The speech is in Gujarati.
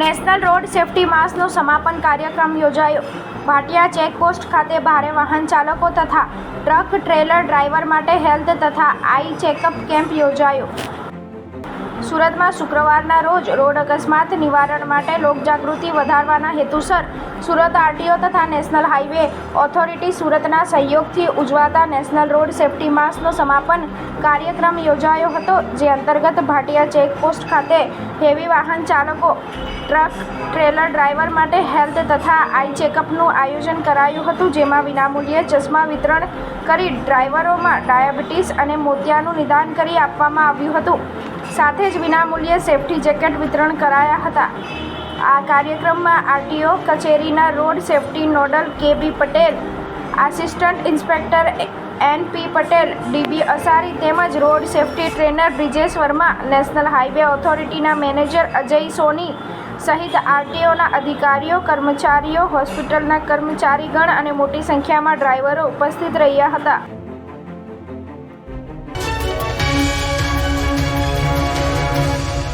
નેશનલ રોડ સેફટી માસનો સમાપન કાર્યક્રમ યોજાયો. ભાટિયા ચેકપોસ્ટ ખાતે ભારે વાહન ચાલકો તથા ટ્રક ટ્રેલર ડ્રાઈવર માટે હેલ્થ તથા આઈ ચેકઅપ કેમ્પ યોજાયો. સુરતમાં શુક્રવારના રોજ રોડ અકસ્માત, નિવારણ માટે લોકજાગૃતિ વધારવાના હેતુસર સુરત આરટીઓ તથા નેશનલ હાઈવે ઓથોરિટી સુરતના સહયોગથી ઉજવાતા નેશનલ રોડ સેફટી માસનો સમાપન કાર્યક્રમ યોજાયો હતો, જે અંતર્ગત ભાટિયા ચેકપોસ્ટ ખાતે હેવી વાહન ચાલકો, ટ્રક, ટ્રેલર ડ્રાઈવર માટે હેલ્થ તથા આઈ ચેકઅપનું આયોજન કરાયું હતું, જેમાં વિનામૂલ્યે ચશ્મા વિતરણ કરી ડ્રાઈવરોમાં ડાયાબિટીસ અને મોતિયાનું નિદાન કરી આપવામાં આવ્યું હતું. સાથે જ વિનામૂલ્યે સેફટી જેકેટ વિતરણ કરાયા હતા. આ કાર્યક્રમમાં આરટીઓ કચેરીના road safety nodal K B Patel, assistant inspector N P Patel, DB Asari તેમજ road safety trainer Brijesh Verma, national highway ઓથોરિટીના manager Ajay Soni સહિત આરટીઓના અધિકારીઓ, કર્મચારીઓ, હોસ્પિટલના કર્મચારીગણ અને મોટી સંખ્યામાં ડ્રાઈવરો ઉપસ્થિત રહ્યા હતા.